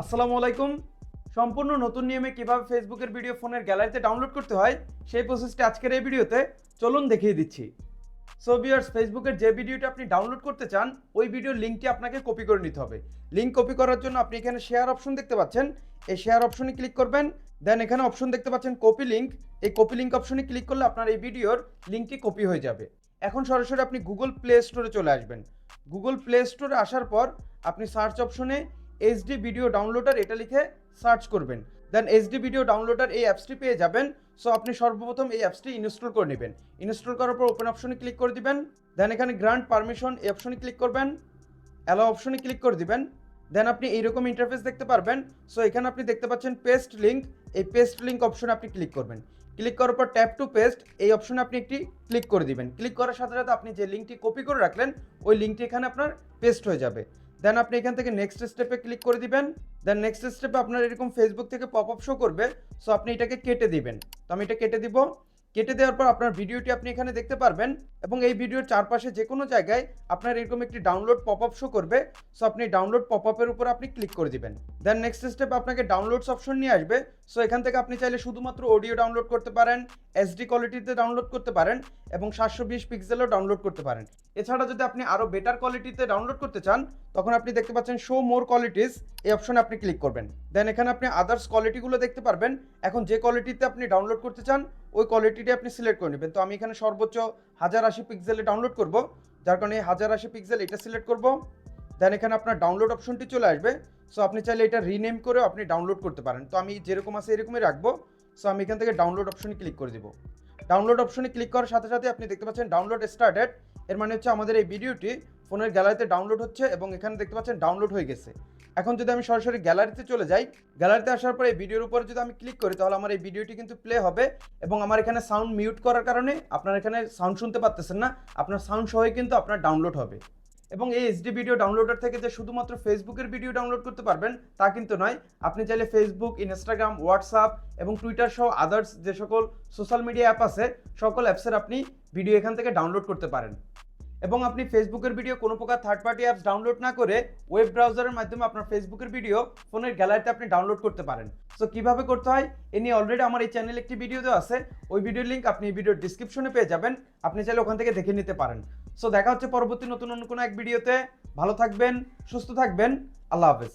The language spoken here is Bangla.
আসসালামু আলাইকুম। সম্পূর্ণ নতুন নিয়মে কীভাবে ফেসবুকের ভিডিও ফোনের গ্যালারিতে ডাউনলোড করতে হয়, সেই প্রসেসটা আজকের এই ভিডিওতে চলুন দেখিয়ে দিচ্ছি। সো ভিউয়ার্স ফেসবুকের যে ভিডিওটা আপনি ডাউনলোড করতে চান, ওই ভিডিওর লিঙ্কটি আপনাকে কপি করে নিতে হবে। লিঙ্ক কপি করার জন্য আপনি এখানে শেয়ার অপশন দেখতে পাচ্ছেন। এই শেয়ার অপশনে ক্লিক করবেন দেন এখানে অপশন দেখতে পাচ্ছেন কপি লিঙ্ক এই কপি লিঙ্ক অপশনে ক্লিক করলে আপনার এই ভিডিওর লিঙ্কটি কপি হয়ে যাবে। এখন সরাসরি আপনি গুগল প্লে স্টোরে চলে আসবেন। গুগল প্লে স্টোরে আসার পর আপনি সার্চ অপশনে এইচডি ভিডিও ডাউনলোডার এটা লিখে সার্চ করবেন। দেন এইচডি ভিডিও ডাউনলোডার এই অ্যাপসটি পেয়ে যাবেন। সো আপনি সর্বপ্রথম এই অ্যাপসটি ইনস্টল করে নেবেন। ইনস্টল করার পর ওপেন অপশনে ক্লিক করে দিবেন। দেন এখানে গ্রান্ট পারমিশন এই অপশনে ক্লিক করবেন। অ্যালো অপশনে ক্লিক করে দিবেন। দেন আপনি এইরকম ইন্টারফেস দেখতে পারবেন। সো এখানে আপনি দেখতে পাচ্ছেন পেস্ট লিঙ্ক এই পেস্ট লিঙ্ক অপশনে আপনি ক্লিক করবেন। ক্লিক করার পর ট্যাপ টু পেস্ট এই অপশনে আপনি একটি ক্লিক করে দিবেন। ক্লিক করার সাথে সাথে আপনি যে লিঙ্কটি কপি করে রাখলেন, ওই লিঙ্কটি এখানে আপনার পেস্ট হয়ে যাবে। দেন আপনি এখান থেকে নেক্সট স্টেপে ক্লিক করে দিবেন। দেন নেক্সট স্টেপে আপনার এরকম ফেসবুক থেকে পপ আপ শো করবে। সো আপনি এটাকে কেটে দিবেন। তো আমি এটা কেটে দিব। কেটে দেওয়ার পর আপনার ভিডিওটি আপনি এখানে দেখতে পারবেন এবং এই ভিডিওর চারপাশে যে কোনো জায়গায় আপনার এরকম একটি ডাউনলোড পপ আপ শো করবে। সো আপনি ডাউনলোড পপ আপের উপর আপনি ক্লিক করে দিবেন। দেন নেক্সট স্টেপ আপনাকে ডাউনলোডস অপশন নিয়ে আসবে। সো এখান থেকে আপনি চাইলে শুধুমাত্র অডিও ডাউনলোড করতে পারেন এসডি কোয়ালিটিতে ডাউনলোড করতে পারেন এবং সাতশো বিশ পিক্সেলও ডাউনলোড করতে পারেন। এছাড়া যদি আপনি আরও বেটার কোয়ালিটিতে ডাউনলোড করতে চান, তখন আপনি দেখতে পাচ্ছেন শো মোর কোয়ালিটিস এই অপশনে আপনি ক্লিক করবেন। দেন এখানে আপনি আদার্স কোয়ালিটিগুলো দেখতে পারবেন। এখন যে কোয়ালিটিতে আপনি ডাউনলোড করতে চান ওই কোয়ালিটিটি আপনি সিলেক্ট করে নেবেন। তো আমি এখানে সর্বোচ্চ হাজার আশি পিক্সেলে ডাউনলোড করব। যার কারণে হাজার আশি পিক্সেল এটা সিলেক্ট করব। দেন এখানে আপনার ডাউনলোড অপশনটি চলে আসবে। সো আপনি চাইলে এটা রিনেম করেও আপনি ডাউনলোড করতে পারেন। তো আমি যেরকম আছে এরকমই রাখব। সো আমি এখান থেকে ডাউনলোড অপশনে ক্লিক করে দিব। ডাউনলোড অপশনে ক্লিক করার সাথে সাথে আপনি দেখতে পাচ্ছেন ডাউনলোড স্টার্টেড এর মানে হচ্ছে আমাদের এই ভিডিওটি ফোনের গ্যালারিতে ডাউনলোড হচ্ছে এবং এখানে দেখতে পাচ্ছেন ডাউনলোড হয়ে গেছে। এখন যদি আমি সরাসরি গ্যালারিতে চলে যাই, গ্যালারিতে আসার পরে এই ভিডিওর উপরে যদি আমি ক্লিক করি, তাহলে আমার এই ভিডিওটি কিন্তু প্লে হবে এবং আমার এখানে সাউন্ড মিউট করার কারণে আপনার এখানে সাউন্ড শুনতে পারতেছেন না, আপনার সাউন্ড সহই কিন্তু আপনার ডাউনলোড হবে। এবং এই এইচডি ভিডিও ডাউনলোডার থেকে যে শুধুমাত্র ফেসবুকের ভিডিও ডাউনলোড করতে পারবেন, তা কিন্তু নয়, আপনি চাইলে ফেসবুক ইনস্টাগ্রাম হোয়াটসঅ্যাপ এবং টুইটার সহ আদার্স যে সকল সোশ্যাল মিডিয়া অ্যাপ আছে, সকল অ্যাপসের আপনি ভিডিও এখান থেকে ডাউনলোড করতে পারেন। এবং আপনি ফেসবুকের ভিডিও কোনো প্রকার থার্ড পার্টি অ্যাপস ডাউনলোড না করে ওয়েব ব্রাউজারের মাধ্যমে আপনার ফেসবুকের ভিডিও ফোনের গ্যালারিতে আপনি ডাউনলোড করতে পারেন। সো কীভাবে করতে হয়? এ নিয়ে অলরেডি আমার এই চ্যানেলে একটি ভিডিও দেওয়া আছে। ওই ভিডিওর লিঙ্ক আপনি এই ভিডিওর ডিসক্রিপশনে পেয়ে যাবেন। আপনি চাইলে ওখান থেকে দেখে নিতে পারেন। সো দেখা হচ্ছে পরবর্তী নতুন অন্য কোনো এক ভিডিওতে ভালো থাকবেন, সুস্থ থাকবেন। আল্লাহ হাফেজ।